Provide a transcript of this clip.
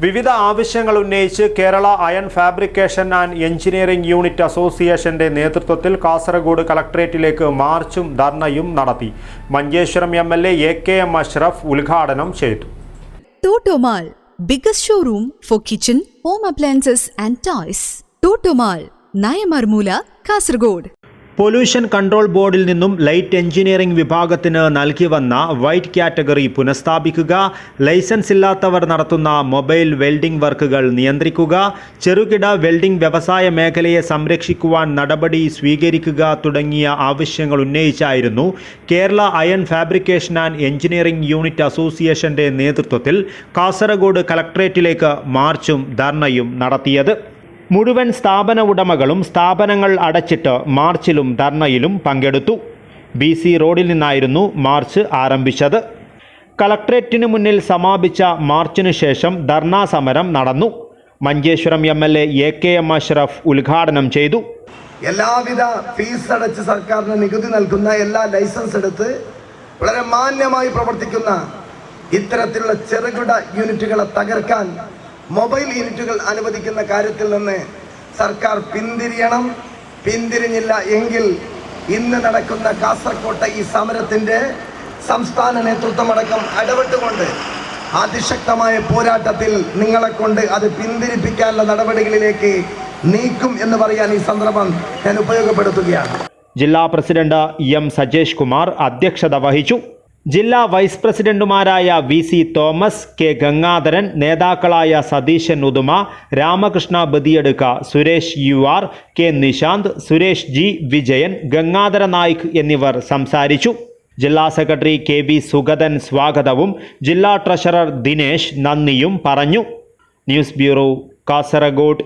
വിവിധ ആവശ്യങ്ങൾ ഉന്നയിച്ച് Kerala iron fabrication and engineering unit അസോസിയേഷന്റെ നേതൃത്വത്തിൽ കാസർഗോഡ് കളക്ടറേറ്റിലേക്ക് മാർച്ചും ധർണയും നടത്തി Manjeshwaram M L A K M Ashraf ഉദ്ഘാടനം ചെയ്തു Totomall biggest showroom for kitchen home appliances and toys. Totomall Nayamarmoola Kasargod. Pollution control ബോർഡിൽ നിന്നും ലൈറ്റ് എഞ്ചിനീയറിംഗ് വിഭാഗത്തിന് നൽകി വന്ന വൈറ്റ് കാറ്റഗറി പുനഃസ്ഥാപിക്കുക ലൈസൻസ് ഇല്ലാത്തവർ നടത്തുന്ന മൊബൈൽ വെൽഡിംഗ് വർക്കുകൾ നിയന്ത്രിക്കുക ചെറുകിട വെൽഡിംഗ് വ്യവസായ മേഖലയെ സംരക്ഷിക്കുവാൻ നടപടി സ്വീകരിക്കുക തുടങ്ങിയ ആവശ്യങ്ങൾ ഉന്നയിച്ചായിരുന്നു Kerala iron fabrication and engineering unit അസോസിയേഷന്റെ നേതൃത്വത്തിൽ കാസർഗോഡ് കലക്ട്രേറ്റിലേക്ക് മാർച്ചും ധർണയും നടത്തിയത്. മുഴുവൻ സ്ഥാപന ഉടമകളും സ്ഥാപനങ്ങൾ അടച്ചിട്ട് മാർച്ചിലും ധർണയിലും പങ്കെടുത്തു. ബി സി റോഡിൽ നിന്നായിരുന്നു മാർച്ച് ആരംഭിച്ചത്. കളക്ട്രേറ്റിനു മുന്നിൽ സമാപിച്ച മാർച്ചിനു ശേഷം ധർണാ സമരം നടന്നു. Manjeshwaram M L A A K M Ashraf ഉദ്ഘാടനം ചെയ്തു. എല്ലാവിധ ഫീസ് അടച്ച് സർക്കാരിന് നികുതി നൽകുന്ന എല്ലാ ലൈസൻസ് എടുത്ത് വളരെ മാന്യമായി പ്രവർത്തിക്കുന്ന ഇത്തരത്തിലുള്ള ചെറുകിട യൂണിറ്റുകളെ തകർക്കാൻ മൊബൈൽ യൂണിറ്റുകൾ അനുവദിക്കുന്ന കാര്യത്തിൽ നിന്ന് സർക്കാർ പിന്തിരിയണം. പിന്തിരിഞ്ഞില്ല എങ്കിൽ ഇന്ന് നടക്കുന്ന കാസർകോട്ടെ ഈ സമരത്തിന്റെ സംസ്ഥാന നേതൃത്വമടക്കം ഇടപെട്ടുകൊണ്ട് അതിശക്തമായ പോരാട്ടത്തിൽ നിങ്ങളെ കൊണ്ട് അത് പിന്തിരിപ്പിക്കാനുള്ള നടപടികളിലേക്ക് നീക്കും എന്ന് പറയാൻ ഈ സന്ദർഭം ഞാൻ ഉപയോഗപ്പെടുത്തുകയാണ്. ജില്ലാ പ്രസിഡന്റ് എം സജേഷ് കുമാർ അധ്യക്ഷത വഹിച്ചു. ജില്ലാ വൈസ് പ്രസിഡന്റുമാരായ V C Thomas K Gangadharan നേതാക്കളായ Satheesan Uduma Ramakrishna Badiyadka Suresh U R K Nishanth Suresh G Vijayan Gangadhara Naik എന്നിവർ സംസാരിച്ചു. ജില്ലാ സെക്രട്ടറി കെ വി സുഗതൻ സ്വാഗതവും ജില്ലാ ട്രഷറർ ദിനേശ് നന്ദിയും പറഞ്ഞു. News bureau Kasaragod.